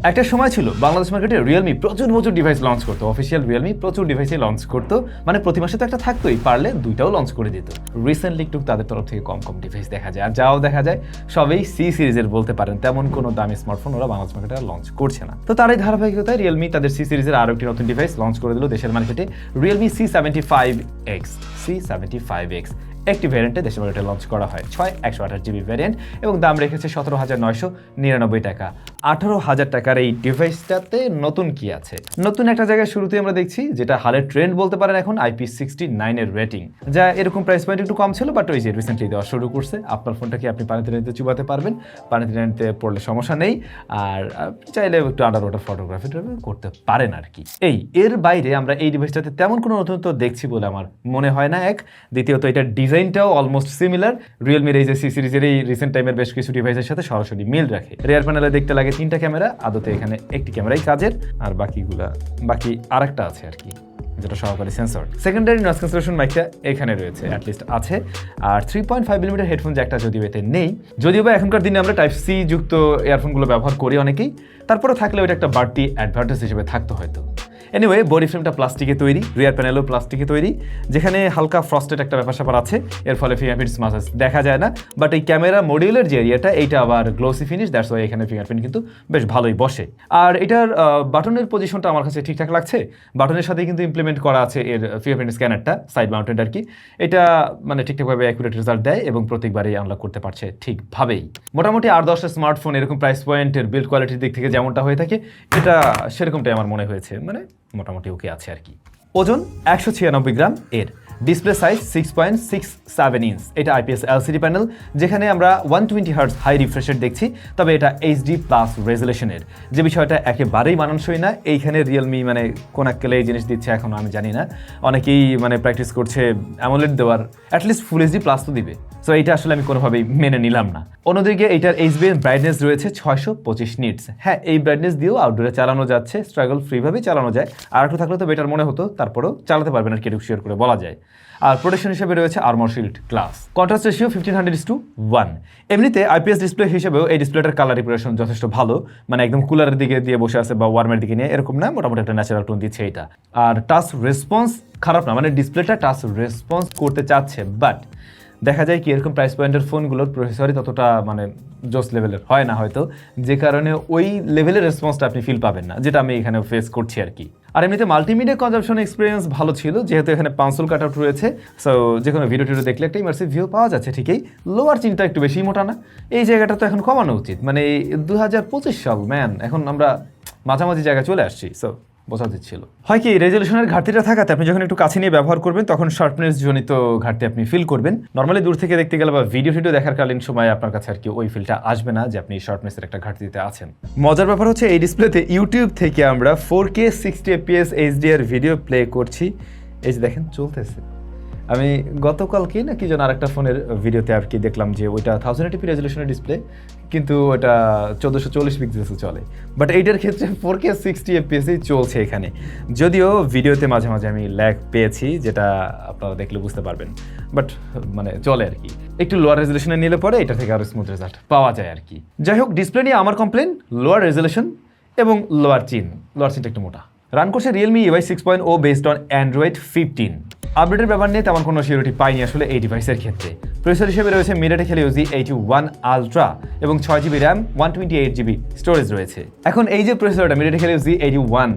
একটা সময় ছিল বাংলাদেশ মার্কেটে রিয়েলমি প্রচুর প্রচুর ডিভাইস লঞ্চ করতো অফিসিয়াল রিয়েলমি প্রচুর ডিভাইসে লঞ্চ করতো মানে প্রতি মাসে তো একটা থাকতোই, পারলে দুইটাও লঞ্চ করে দিত। রিসেন্টলি একটু তাদের তরফ থেকে কম কম ডিভাইস দেখা যায়, আর যাও দেখা যায়, সবই সি সিরিজের বলতে পারেন, তেমন কোনো দামি স্মার্টফোন ওরা বাংলাদেশ মার্কেটে আর লঞ্চ করছে না। তো তার এই ধারাবাহিকতায় রিয়েলমি তাদের সি সিরিজের আরও একটি নতুন ডিভাইস লঞ্চ করে দিল দেশের মার্কেটে Realme C seventy five X C seventy five X একটি ভ্যারিয়েন্টে দেশের মার্কেটে লঞ্চ করা হয়। ছয় একশো আঠাশ জিবি ভ্যারিয়েন্ট এবং দাম রেখেছে সতেরো হাজার নয়শো নিরানব্বই টাকা। আঠারো হাজার টাকার এই ডিভাইসটাতে নতুন কি আছে? নতুন একটা জায়গায় শুরুতে আমরা দেখছি যেটা হালের ট্রেন্ড বলতে পারেন এখন আইপি সিক্সটি নাইনের রেটিং যা এরকম প্রাইস পয়েন্ট একটু কম ছিল বাট ওই যে রিসেন্টলি দেওয়া শুরু করছে। আপনার ফোনটাকে আপনি পানিতে নিতে চুবাতে পারবেন? পানিতে নিতে পড়লে সমস্যা নেই। আর চাইলে একটু আন্ডার ওয়াটার ফটোগ্রাফি করতে পারেন আর কি। এই, এর বাইরে আমরা এই ডিভাইসটাতে তেমন কোনো নতুনত্ব দেখছি বলে আমার মনে হয় না এক। দ্বিতীয়ত, এটা এটার ডিজাইনটাও অলমোস্ট সিমিলার রিয়েলমির এই যে সি সিরিজের এই রিসেন্ট টাইমের বেশ কিছু ডিভাইসের সাথে সরাসরি মিল রাখে। রেয়ার প্যানেলে দেখতে লাগে তিনটা ক্যামেরা আদতে এখানে একটি ক্যামেরাই কাজের, আর বাকিগুলা, বাকি আরেকটা আছে আর কি, যেটা সহকারী সেন্সর সেকেন্ডারি নয়েজ ক্যান্সেলেশন মাইকটা এখানে রয়েছে অ্যাটলিস্ট আছে। আর three point five millimetre headphone জ্যাকটা যদিও এতে নেই, যদিও বা এখনকার দিনে আমরা টাইপ সি যুক্ত ইয়ারফোনগুলো ব্যবহার করি অনেকেই তারপরে থাকলে ওইটা একটা বাড়তি অ্যাডভান্টেজ হিসেবে থাকতো হয়তো। এনিওয়ে বডি ফ্রেমটা প্লাস্টিকে তৈরি রিয়ার প্যানেলও প্লাস্টিকে তৈরি, যেখানে হালকা ফ্রস্টেড একটা ব্যাপার স্যাপার আছে, এর ফলে ফিঙ্গারপ্রিন্ট মাসাজ দেখা যায় না বাট এই ক্যামেরা মডিউলের যে এরিয়াটা এইটা আবার গ্লোসি ফিনিশ দ্যাটস ওয়াই এখানে ফিঙ্গারপ্রিন্ট কিন্তু বেশ ভালোই বসে। আর এটার বাটনের পজিশনটা আমার কাছে ঠিকঠাক লাগছে বাটনের সাথে কিন্তু ইমপ্লিমেন্ট করা আছে এর ফিঙ্গারপ্রিন্ট স্ক্যানারটা সাইড মাউন্টেড আর কি। এটা মানে ঠিকঠাকভাবে অ্যাকুরেট রেজাল্ট দেয় এবং প্রত্যেকবারই আনলক করতে পারছে ঠিকভাবেই। মোটামুটি আট দশটা স্মার্টফোন এরকম প্রাইস পয়েন্টের বিল্ড কোয়ালিটির দিক থেকে যেমনটা হয়ে থাকে, এটা সেরকমটাই আমার মনে হয়েছে। মানে মোটামুটি ওকে আছে আর কি। ওজন একশো ছিয়ানব্বই গ্রাম, এর display size six point six seven inch এটা আইপিএস এলসিডি প্যানেল যেখানে আমরা ওয়ান টোয়েন্টি হার্স হাই রিফ্রেশের দেখছি, তবে এটা এইচডি প্লাস রেজুলেশনের যে বিষয়টা একেবারেই মানানসই না, এইখানে রিয়েলমি মানে কোন এই জিনিস দিচ্ছে এখন আমি জানি না। অনেকেই মানে প্র্যাকটিস করছে অ্যামোলেড দেওয়ার অ্যাটলিস্ট ফুল এইচডি প্লাস তো দিবে। সো এটা আসলে আমি কোনোভাবেই মেনে নিলাম না। অন্যদিকে এইটার এইচবিএন ব্রাইটনেস রয়েছে ছয়শো পঁচিশ নিটস হ্যাঁ এই ব্রাইটনেস দিয়েও আউটডোরে চালানো যাচ্ছে স্ট্রাগল ফ্রিভাবেই চালানো যায়। আর একটু থাকলে তো বেটার মনে হতো, তারপরেও চালাতে পারবেন আর কি শিওর করে বলা যায়। আর প্রোটেকশন হিসেবে রয়েছে armour shield class contrast ratio fifteen hundred to one এমনিতে আইপিএস ডিসপ্লে হিসেবেও এই ডিসপ্লেটার কালার রিপ্রেশন যথেষ্ট ভালো। মানে একদম কুলারের দিকে দিয়ে বসে আছে বা ওয়ার্মের দিকে নিয়ে, এরকম না, মোটামুটি একটা ন্যাচারাল টোন দিচ্ছে এটা আর টাচ রেসপন্স খারাপ না মানে ডিসপ্লেটা টাচ রেসপন্স করতে চাচ্ছে বাট দেখা যায় কি, এরকম প্রাইস পয়েন্টের ফোনগুলোর প্রসেসরই ততটা মানে জোস লেভেলের হয় না হয়তো। যে কারণে ওই লেভেলের রেসপন্সটা আপনি ফিল পাবেন না, যেটা আমি এখানে ফেস করছি আর কি। আর এমনিতে মাল্টিমিডিয়া কনজাপশন এক্সপিরিয়েন্স ভালো ছিল, যেহেতু এখানে পাঁচল কাট আউট রয়েছে সো যে কোনো ভিডিও টিডিও দেখলে একটা ইমার্সিভ ভিউ পাওয়া যাচ্ছে ঠিকই লোয়ার চিনটা একটু বেশি মোটা না। এই জায়গাটা তো এখন কমানো উচিত মানে দু হাজার পঁচিশ সাল ম্যান এখন আমরা মাঝামাঝি জায়গায় চলে আসছি সো বোঝা দিচ্ছিল হয় কি, রেজলিউশনের ঘাটতিটা থাকাতে আপনি যখন একটু কাছে নিয়ে ব্যবহার করবেন, তখন শার্পনেস জনিত ঘাটতি আপনি ফিল করবেন। নর্মালি দূর থেকে দেখতে গেলে বা ভিডিও ভিডিও দেখার কালীন সময় আপনার কাছে আর কি ওই ফিলটা আসবে না যে আপনি শার্পনেসের একটা ঘাটতিতে আছেন। মজার ব্যাপার হচ্ছে এই ডিসপ্লেতে ইউটিউব থেকে আমরা four K sixty FPS HDR video play করছি। এই যে দেখেন, চলতেছে। আমি গতকালকে না কি যেন আরেকটা ফোনের ভিডিওতে আর কি দেখলাম যে ওইটা থাউজেন্ড এইটি রেজলিউশনের ডিসপ্লে কিন্তু ওটা চোদ্দোশো চল্লিশ পিক্সেলসে চলে। বাট এইটার ক্ষেত্রে ফোর কে সিক্সটি এফপিএসই চলছে এখানে। যদিও ভিডিওতে মাঝে মাঝে আমি ল্যাগ পেয়েছি, যেটা আপনারা দেখলে বুঝতে পারবেন। বাট মানে চলে আর কি। একটু লোয়ার রেজলিউশনে নিলে পরে এটা থেকে আরও স্মুথ রেজাল্ট পাওয়া যায় আর কি। যাই হোক ডিসপ্লে নিয়ে আমার কমপ্লেন লোয়ার রেজলিউশন এবং লোয়ার চিন লোয়ার চিনটা একটু মোটা। রান করছে Realme UI six point o based on Android fifteen আপডেটের ব্যাপার নিয়ে তেমন কোনো সিউরিটি পাইনি আসলে এই ডিভাইসের ক্ষেত্রে। প্রসেসর হিসেবে রয়েছে মিরাটে খেলে ইউজি এইটি ওয়ান আলট্রা এবং ছয় GB RAM one twenty eight GB storage রয়েছে। এখন এই যে প্রসেসরটা মিরাটে খেলে ইউজি এইটি ওয়ান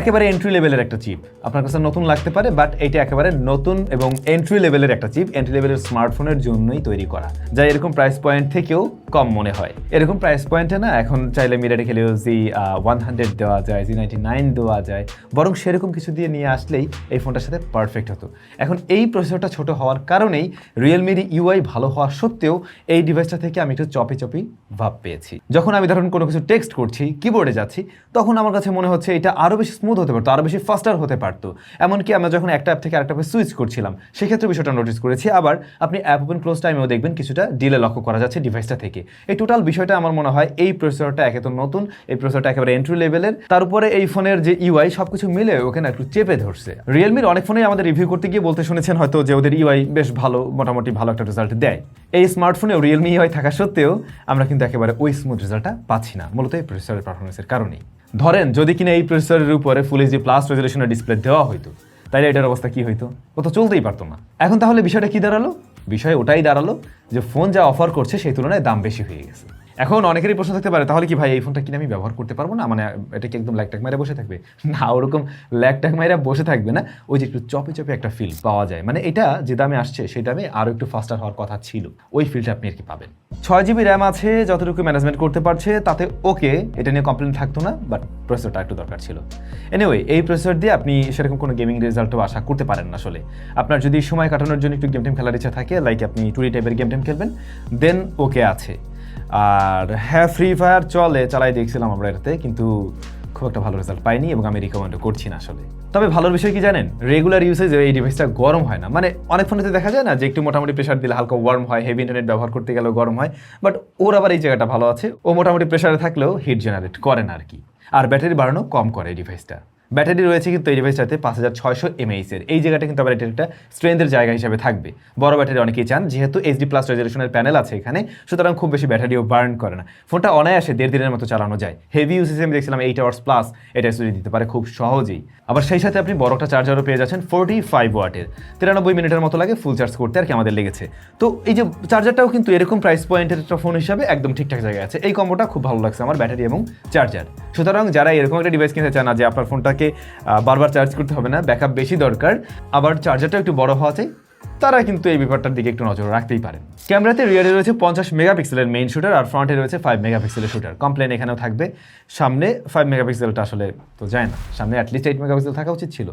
একেবারে এন্ট্রি লেভেলের একটা চিপ আপনার কাছে নতুন লাগতে পারে বাট এটা একেবারে নতুন এবং এন্ট্রি লেভেলের একটা চিপ এন্ট্রি লেভেলের স্মার্টফোনের জন্যই তৈরি করা, যা এরকম প্রাইস পয়েন্ট থেকেও কম মনে হয়। এরকম প্রাইস পয়েন্টে না, এখন চাইলে মিরাটে খেলেও জি ওয়ান হান্ড্রেড দেওয়া যায় জি নাইনটি নাইন দেওয়া যায়, বরং সেরকম কিছু দিয়ে নিয়ে আসলেই এই ফোনটার সাথে পারফেক্ট হতো। এখন এই প্রসেসরটা ছোট হওয়ার কারণেই রিয়েলমির ইউআই ভালো হওয়া সত্ত্বেও এই ডিভাইসটা থেকে আমি একটু চপি চপি ভাব পেয়েছি। যখন আমি ধরুন কোনো কিছু টেক্সট করছি কিবোর্ডে যাচ্ছি, তখন আমার কাছে মনে হচ্ছে এটা আরও বেশি স্মুথ হতে পারতো আরও বেশি ফাস্টার হতে পারতো। এমনকি আমরা যখন একটা অ্যাপ থেকে আরেকটা অ্যাপে সুইচ করছিলাম, সেক্ষেত্রে বিষয়টা নোটিস করেছি। আবার আপনি অ্যাপ ওপেন ক্লোজ টাইমেও দেখবেন কিছুটা ডিলে লক্ষ্য করা যাচ্ছে ডিভাইসটা থেকে। এই টোটাল বিষয়টা আমার মনে হয় এই প্রসেসরটা একে তো নতুন, এই প্রসেসরটা একেবারে এন্ট্রি লেভেলের তার উপরে এই ফোনের যে ইউআই সব কিছু মিলে ওখানে একটু চেপে ধরছে। রিয়েলমির অনেক ফোনেই আমাদের রিভিউ করতে গিয়ে বলতে শুনেছেন হয়তো যে ওদের ইউআই বেশ ভালো, মোটামুটি ভালো একটা রেজাল্ট দেয়। এই স্মার্টফোনেও রিয়েলমি ইউআই থাকা সত্ত্বেও আমরা কিন্তু একেবারে ওই স্মুথ রেজাল্টটা পাচ্ছি না, মূলত এই প্রসেসরের পারফরমেন্সের কারণেই। ধরেন, যদি কিনা এই প্রসেসরের উপরে ফুল এইচডি প্লাস রেজলিউশনের ডিসপ্লে দেওয়া হতো তাহলে এটার অবস্থা কি হইতো? ও তো চলতেই পারতো না। এখন তাহলে বিষয়টা কি দাঁড়াল? বিষয় ওটাই দাঁড়াল যে ফোন যা অফার করছে, সেই তুলনায় দাম বেশি হয়ে গেছে। এখন অনেকেরই প্রশ্ন থাকতে পারে, তাহলে কি ভাই এই ফোনটা কিনে আমি ব্যবহার করতে পারব না? মানে এটা কি একদম ল্যাকটাক মেরে বসে থাকবে? না, ওরকম ল্যাকটাক মেরে বসে থাকবে না। ওই যে একটু চপে চপে একটা ফিল পাওয়া যায়। মানে এটা যে দামে আসছে, সেই দামে আরও একটু ফাস্টার হওয়ার কথা ছিল। ওই ফিলটা আপনি আর কি পাবেন। ছয় জিবি র্যাম আছে, যতটুকু ম্যানেজমেন্ট করতে পারছে, তাতে ওকে এটা নিয়ে কমপ্লেন থাকতো না বাট প্রসেসরটা একটু দরকার ছিল। এনিওয়ে এই প্রসেসর দিয়ে আপনি সেরকম কোনো গেমিং রেজাল্টও আশা করতে পারেন না আসলে। আপনার যদি সময় কাটানোর জন্য একটু গেম টেম খেলার ইচ্ছা থাকে লাইক আপনি টুরি টাইপের গেম টেম খেলবেন দেন ওকে আছে। আর হ্যাঁ ফ্রি ফায়ার চলে, চালাই দেখছিলাম আমরা এটাতে, কিন্তু খুব একটা ভালো রেজাল্ট পাইনি এবং আমি রিকমেন্ডও করছি না আসলে। তবে ভালোর বিষয় কি জানেন? রেগুলার ইউসেজ এই ডিভাইসটা গরম হয় না। মানে অনেক ফোনেতে দেখা যায় না যে একটু মোটামুটি প্রেশার দিলে হালকা ওয়ার্ম হয় হেভি ইন্টারনেট ব্যবহার করতে গেলেও গরম হয় বাট ওর আবার এই জায়গাটা ভালো আছে। ও মোটামুটি প্রেশারে থাকলেও হিট জেনারেট করে না আর কি। আর ব্যাটারি বাড়ানো কম করে এই ডিভাইসটা ব্যাটারি রয়েছে কিন্তু এই ডিভাইসটাতে পাঁচ হাজার ছয়শো এমএইচ এর। এই জায়গাটা কিন্তু আবার এটা একটা স্ট্রেংথের জায়গা হিসেবে থাকবে। বড় ব্যাটারি অনেকেই চান, যেহেতু এইচডি প্লাস রেজলিউশনের প্যানেল আছে এখানে, সুতরাং খুব বেশি ব্যাটারিও বার্ন করে না। ফোনটা অনায়াসে দেড় দিনের মতো চালানো যায়। হেভি ইউসেজ আমি দেখছিলাম এইট আওয়ার্স প্লাস এটা স্টোরি দিতে পারে খুব সহজেই। আবার সেই সাথে আপনি বড় একটা চার্জারও পেয়ে যাচ্ছেন ফোর্টি ফাইভ ওয়াটের তিরানব্বই মিনিটের মতো লাগে ফুল চার্জ করতে আর কি আমাদের লেগেছে। তো এই যে চার্জারটাও কিন্তু এরকম প্রাইস পয়েন্টের একটা ফোন হিসাবে একদম ঠিকঠাক জায়গায় আছে। এই কম্বোটা খুব ভালো লাগছে আমার ব্যাটারি এবং চার্জার সুতরাং যারা এরকম একটা ডিভাইস কিনতে চান না, যে আপনার ফোনটাকে আহ, বারবার চার্জ করতে হবে না। ব্যাকআপ বেশি দরকার। আবার চার্জারটা একটু বড় হওয়া চাই তারা কিন্তু এই ব্যাপারটার দিকে একটু নজর রাখতেই পারেন। ক্যামেরাতে রিয়ারে রয়েছে পঞ্চাশ মেগাপিক্সেলের মেইন শুটার আর ফ্রন্টে রয়েছে ফাইভ মেগাপিক্সেলের শুটার কমপ্লেন এখানেও থাকবে। সামনে ফাইভ মেগাপিক্সেলটা আসলে তো যায় না। সামনে অ্যাটলিস্ট এইট মেগাপিক্সেল থাকা উচিত ছিল।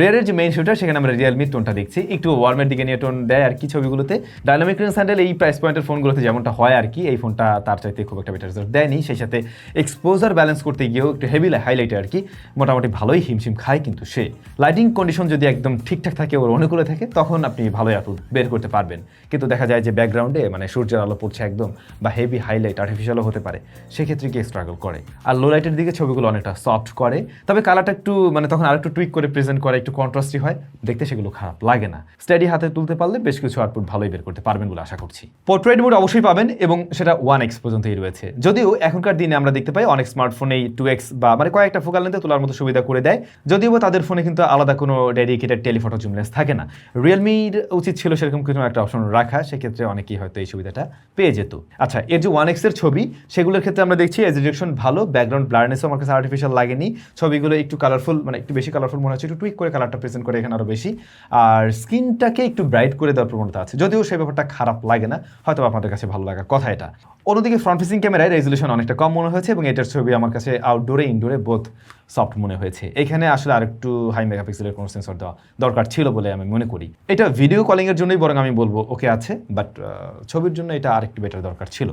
রিয়ারের যে মেইন শুটার সেখানে আমরা রিয়েলমি টোনটা দেখছি। একটু ওয়ার্মের দিকে নিয়ে টোন দেয় আর কি ছবিগুলোতে। ডাইনামিক রেঞ্জ হ্যান্ডেল এই প্রাইস পয়েন্টের ফোনগুলোতে যেমনটা হয় আর কি, এই ফোনটা তার চাইতে খুব একটা বেটার রেজাল্ট দেয়নি। সেই সাথে এক্সপোজার ব্যালেন্স করতে গিয়েও একটু হেভি হাইলাইটে আর কি, মোটামুটি ভালোই হিমশিম খায় কিন্তু সে। লাইটিং কন্ডিশন যদি একদম ঠিকঠাক থাকে, ওর অনুকূলে থাকে, তখন আপনি ভালোই আউটপুট বের করতে পারবেন। কিন্তু দেখা যায় যে ব্যাকগ্রাউন্ডে মানে সূর্যের আলো পড়ছে একদম, বা হেভি হাইলাইট আর্টিফিশিয়ালও হতে পারে, সেক্ষেত্রে গিয়ে স্ট্রাগল করে। আর লো লাইটের দিকে ছবিগুলো অনেকটা সফট করে, তবে কালারটা একটু মানে তখন আরেকটু টুইক করে প্রেজেন্ট করে, একটু কন্ট্রাস্টি হয়, দেখতে সেগুলো খারাপ লাগে না। স্টাডি হাতে তুলতে পারলে বেশ কিছু আউটপুট ভালোই বের করতে পারবেন বলে আশা করছি। পোর্ট্রেট মোড অবশ্যই পাবেন এবং সেটা ওয়ান এক্স পর্যন্তই রয়েছে। যদিও এখনকার দিনে আমরা দেখতে পাই অনেক স্মার্টফোনেই টু এক্স বা মানে কয়েকটা ফোকাল লেন্থে তোলার মতো সুবিধা করে দেয়, যদিও তাদের ফোনে কিন্তু আলাদা কোনো ডেডিকেটেড টেলিফটো জুম লেন্স থাকে না। রিয়েলমির উচিত ছিল সেরকম কিছু একটা অপশন রাখা, সেক্ষেত্রে অনেকেই হয়তো এই সুবিধাটা পেয়ে যেত। আচ্ছা এর যে ওয়ান এক্সের ছবি, সেগুলোর ক্ষেত্রে আমরা দেখছি এজ ডিরেকশন ভালো ব্যাকগ্রাউন্ড ব্লারনেসও আমার কাছে আর্টিফিশিয়াল লাগেনি। ছবিগুলো একটু কালারফুল মানে একটু বেশি কালারফুল মনে হচ্ছে, একটু টুইক করে কালারটা প্রেজেন্ট করে এখানে আরও বেশি। আর স্কিনটাকে একটু ব্রাইট করে দেওয়ার প্রবণতা আছে, যদিও সেই ব্যাপারটা খারাপ লাগে না হয়তো আপনাদের কাছে ভালো লাগার কথা এটা। অন্যদিকে ফ্রন্ট ফেসিং ক্যামেরায় রেজলিউশন অনেকটা কম মনে হয়েছে এবং এটার ছবি আমার কাছে আউটডোরে ইনডোরে বোথ সফট মনে হয়েছে। এখানে আসলে আরেকটু হাই মেগাপিক্সেলের কোনো সেন্সর দেওয়া দরকার ছিল বলে আমি মনে করি। এটা ভিডিও কলিংয়ের জন্যই বরং আমি বলব ওকে আছে বাট ছবির জন্য এটা আরেকটু বেটার দরকার ছিল।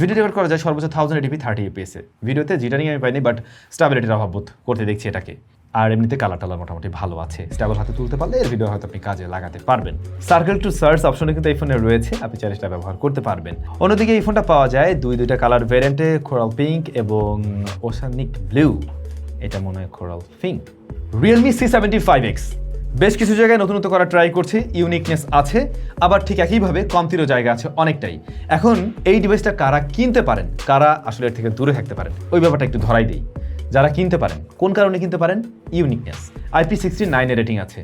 ভিডিও রেকর্ড করা যায় সর্বোচ্চ থাউজেন্ড এটিপি থার্টি এপিএসে ভিডিওতে জিটারিং আমি পাইনি বাট স্টাবিলিটির অভাব বোধ করতে দেখছি এটাকে। আর এমনিতে কালার টালার মোটামুটি ভালো আছে। স্টেবল হাতে তুলতে পারলে এর ভিডিও হয়তো আপনি কাজে লাগাতে পারবেন। সার্কেল টু সার্চ অপশনে কিন্তু এই ফোনে রয়েছে। আপনি চাইলে সেটা ব্যবহার করতে পারবেন। অন্যদিকে এই ফোনটা পাওয়া যায় দুই দুইটা কালার ভ্যারিয়েন্টে কোরাল পিঙ্ক এবং ওশানিক ব্লু এটা মনে হয় coral pink Realme C seventy five X বেশ কিছু জায়গায় নতুনত্ব করা ট্রাই করছে ইউনিকনেস আছে, আবার ঠিক একইভাবে কমতিরও জায়গা আছে অনেকটাই। এখন এই ডিভাইসটা কারা কিনতে পারেন? কারা আসলে এর থেকে দূরে থাকতে পারেন? ওই ব্যাপারটা একটু ধরাই দিই। যারা কিনতে পারেন, কোন কারণে কিনতে পারেন? ইউনিকনেস আইপি সিক্সটি নাইনের রেটিং আছে।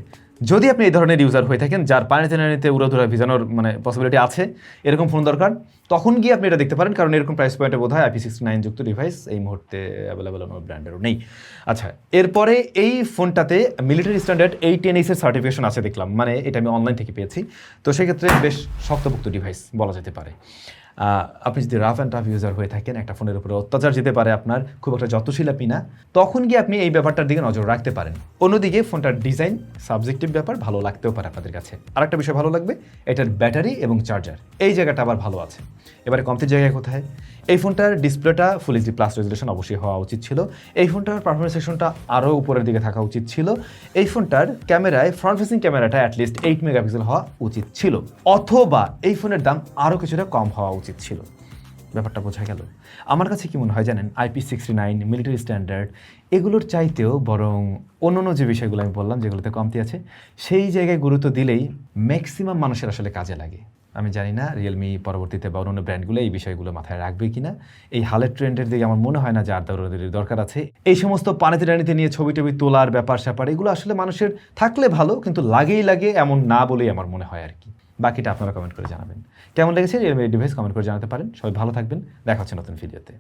যদি আপনি এই ধরনের ইউজার হয়ে থাকেন, যার পানিতে নানিতে উড়োধুরা ভিজানোর মানে পসিবিলিটি আছে, এরকম ফোন দরকার, তখন গিয়ে আপনি এটা দেখতে পারেন, কারণ এরকম প্রাইস পয়েন্টে বোধ হয় আইপি সিক্সটি নাইন যুক্ত ডিভাইস এই মুহূর্তে অ্যাভেলেবেল অন্য ব্র্যান্ডেরও নেই। আচ্ছা এরপরে এই ফোনটাতে মিলিটারি স্ট্যান্ডার্ড এই টেন এইসের সার্টিফিকেশন আছে দেখলাম মানে এটা আমি অনলাইন থেকে পেয়েছি। তো সেক্ষেত্রে বেশ শক্তভুক্ত ডিভাইস বলা যেতে পারে। আপনি যদি রাফ অ্যান্ড টাফ ইউজার হয়ে থাকেন, একটা ফোনের উপরে অত্যাচার যেতে পারে আপনার, খুব একটা যত্নশীল আপনি না, তখন গিয়ে আপনি এই ব্যাপারটার দিকে নজর রাখতে পারেন। অন্যদিকে ফোনটার ডিজাইন সাবজেক্টিভ ব্যাপার, ভালো লাগতেও পারে আপনাদের কাছে। আরেকটা বিষয় ভালো লাগবে, এটার ব্যাটারি এবং চার্জার এই জায়গাটা আবার ভালো আছে। এবারে কমতির জায়গায় কোথায়? এই ফোনটার ডিসপ্লেটা ফুল এইচডি প্লাস রেজুলেশন অবশ্যই হওয়া উচিত ছিল। এই ফোনটার পারফরমেন্স সেকশনটা আরও উপরের দিকে থাকা উচিত ছিল। এই ফোনটার ক্যামেরায় ফ্রন্ট ফেসিং ক্যামেরাটা অ্যাটলিস্ট এইট মেগাপিক্সেল হওয়া উচিত ছিল। অথবা এই ফোনের দাম আরও কিছুটা কম হওয়া উচিত ছিল। ব্যাপারটা বোঝা গেল। আমার কাছে কি মনে হয় জানেন IP sixty nine military standard এগুলোর চাইতেও বরং অন্য অন্য যে বিষয়গুলো আমি বললাম, যেগুলোতে কমতি আছে, সেই জায়গায় গুরুত্ব দিলেই ম্যাক্সিমাম মানুষের আসলে কাজে লাগে। আমি জানি না রিয়েলমি পরবর্তীতে বা অন্য ব্র্যান্ডগুলো এই বিষয়গুলো মাথায় রাখবে কিনা। এই হালের ট্রেন্ডের দিকে আমার মনে হয় না যে আর দৌড়াদৌড়ির দরকার আছে। এই সমস্ত পানিতে টানিতে নিয়ে ছবি টবি তোলার ব্যাপার স্যাপার, এগুলো আসলে মানুষের থাকলে ভালো, কিন্তু লাগেই লাগে এমন না বলেই আমার মনে হয় আর কি বাকিটা আপনারা কমেন্ট করে জানাবেন। কেমন লেগেছে রিয়েলমি ডিভাইস কমেন্ট করে জানাতে পারেন। সবাই ভালো থাকবেন। দেখা হচ্ছে নতুন ভিডিওতে